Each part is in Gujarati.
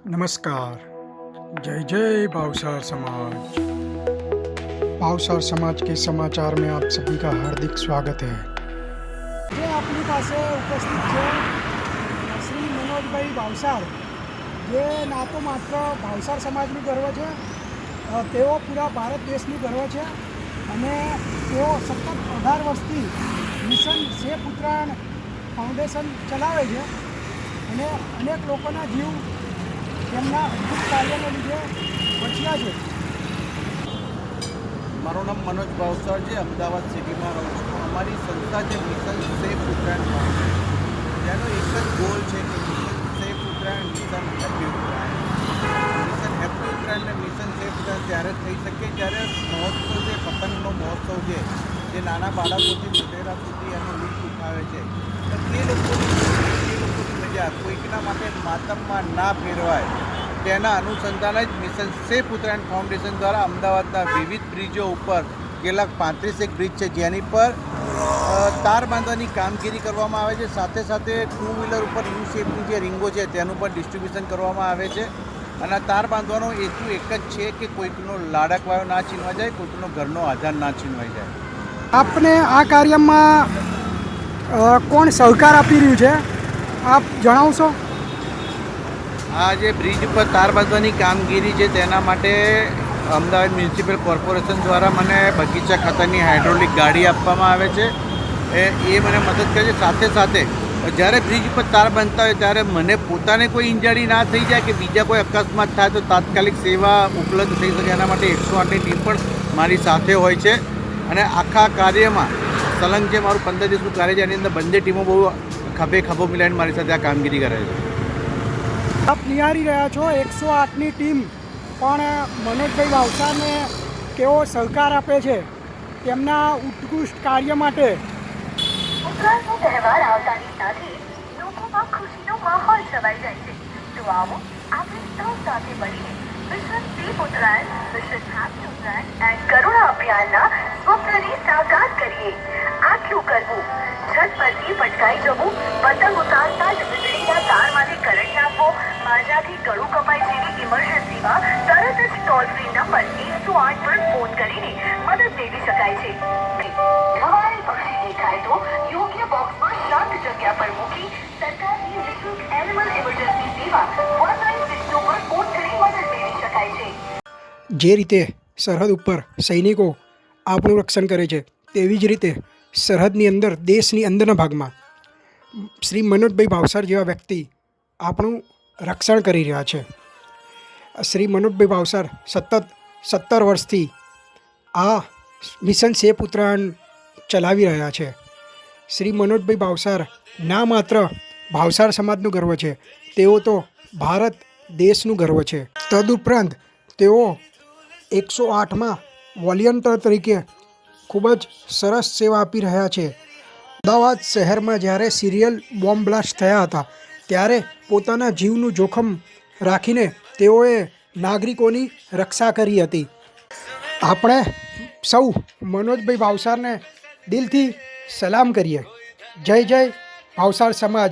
नमस्कार जय जय भावसार समाज भावसार समाज के समाचार में आप सभी का हार्दिक स्वागत है જે આપણી પાસે ઉપસ્થિત છે શ્રી મનોજભાઈ ભાવસાર જે ના તો માત્ર ભાવસાર સમાજનું ગર્વ છે અ, તેઓ પૂરા ભારત દેશનું ગર્વ છે અને તેઓ સતત અઢાર વર્ષથી મિશન સેફ ઉત્તરાયણ ફાઉન્ડેશન ચલાવે છે અને અનેક લોકોના જીવ તેમના કાર્યને લીધે બચ્યા છે. મારું નામ મનોજ ભાવસર છે. અમદાવાદ સિટીમાં રહું છું. અમારી સંસ્થા છે મિશન સેફ ઉત્તરાયણ જેનો એક જ ગોલ છે કે mission safe Uttarayan, mission happy Uttarayan. Mission happy Uttarayan અને મિશન સેફ ઉત્તરાયણ ત્યારે થઈ શકે જ્યારે મહોત્સવ છે, પતંગનો મહોત્સવ છે. જે નાના બાળકોથી મોટેરા સુધી એનો લૂંટ ઉઠાવે છે. તો તે લોકોની તે કોઈકના માટે માતમમાં ના ફેરવાય. તેના અનુસંધાને જ મિશન સેફ ઉત્તરાયણ ફાઉન્ડેશન દ્વારા અમદાવાદના વિવિધ બ્રિજો ઉપર કેટલાક પાંત્રીસેક બ્રિજ છે, જેની પર તાર બાંધવાની કામગીરી કરવામાં આવે છે. સાથે સાથે ટુ વ્હીલર ઉપર યુ શેપની જે રીંગો છે, તેનું પણ ડિસ્ટ્રીબ્યુશન કરવામાં આવે છે. અને તાર બાંધવાનો હેતુ એક જ છે કે કોઈકનો લાડકવાયો ના છીનવા જાય, કોઈકનો ઘરનો આધાર ના છીનવાઈ જાય. આપને આ કાર્યમાં કોણ સહકાર આપી રહ્યું છે? આપ જણાવશો? આ જે બ્રિજ ઉપર તાર બાંધવાની કામગીરી છે, તેના માટે અમદાવાદ મ્યુનિસિપલ કોર્પોરેશન દ્વારા મને બગીચા ખાતાની હાઇડ્રોલિક ગાડી આપવામાં આવે છે. એ એ મને મદદ કરે છે. સાથે સાથે, જ્યારે બ્રિજ ઉપર તાર બાંધતા હોય, ત્યારે મને પોતાને કોઈ ઇન્જરી ના થઈ જાય કે બીજા કોઈ અકસ્માત થાય, તો તાત્કાલિક સેવા ઉપલબ્ધ થઈ શકે. એના માટે એકસો આઠની ટીમ પણ મારી સાથે હોય છે. અને આખા કાર્યમાં, સલંગ જે મારું પંદર દિવસનું કાર્ય છે, એની અંદર બંને ટીમો બહુ ખભે ખભો મિલાઈને મારી સાથે આ કામગીરી કરે છે. આપ નિહાળી રહ્યા છો એકસો આઠની ટીમ પણ મનોજભાઈ વાવસાને કેવો સહકાર આપે છે? તેમના ઉત્કૃષ્ટ કાર્ય માટે. ઉત્તરાયણનો તહેવાર આવતાની સાથે લોકોમાં ખુશીનો માહોલ છવાઈ જાય છે. તો આવો આપણે સૌ સાથે મળીને mission safe Uttarayan mission happy Uttarayan and Karuna અભિયાનના સ્વપ્નને સાકાર કરીએ. આ શું કરવું. છત પરથી પટકાઈ જવું. પતંગ ઉતારતા જ વીજળીના તારમાંથી કરંટ નાખવો. માજાથી ગળું કપાય જેવી ઇમરજન્સીમાં તરત જ ટોલ ફ્રી નંબર એકસો આઠ પર ફોન કરીને મદદ મેળવી શકાય છે. હવારે પક્ષી દેખાય તો યોગ્ય બોક્સમાં શાંત જગ્યા પર મૂકી સરકારની નિઃશુલ્ક એનિમલ ઇમરજન્સી સેવા વન નાઇન સિક્સ પર ફોન કરી મદદ મેળવી શકાય છે. જે રીતે સરહદ ઉપર સૈનિકો આપણું રક્ષણ કરે છે. તેવી જ રીતે સરહદની અંદર, દેશની અંદરના ભાગમાં, શ્રી મનોજભાઈ ભાવસાર જેવા વ્યક્તિ આપણું રક્ષણ કરી રહ્યા છે. શ્રી મનોજભાઈ ભાવસાર સતત સત્તર વર્ષથી આ મિશન સેફ ઉત્તરાયણ ચલાવી રહ્યા છે. શ્રી મનોજભાઈ ભાવસાર ના માત્ર ભાવસાર સમાજનું ગર્વ છે, તેઓ તો ભારત દેશનું ગર્વ છે. તદુપરાંત તેઓ એકસો આઠમાં વોલિયન્ટર તરીકે ખૂબ જ સરસ સેવા આપી રહ્યા છે. અમદાવાદ શહેરમાં જ્યારે સિરિયલ બોમ્બ બ્લાસ્ટ થયા હતા, ત્યારે પોતાના જીવનું જોખમ રાખીને તેઓએ નાગરિકોની રક્ષા કરી હતી. આપણે સૌ મનોજભાઈ ભાવસારને દિલથી સલામ કરીએ. જય જય ભાવસાર સમાજ.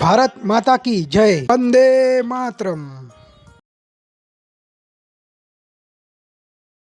ભારત માતા કી જય. વંદે માતરમ.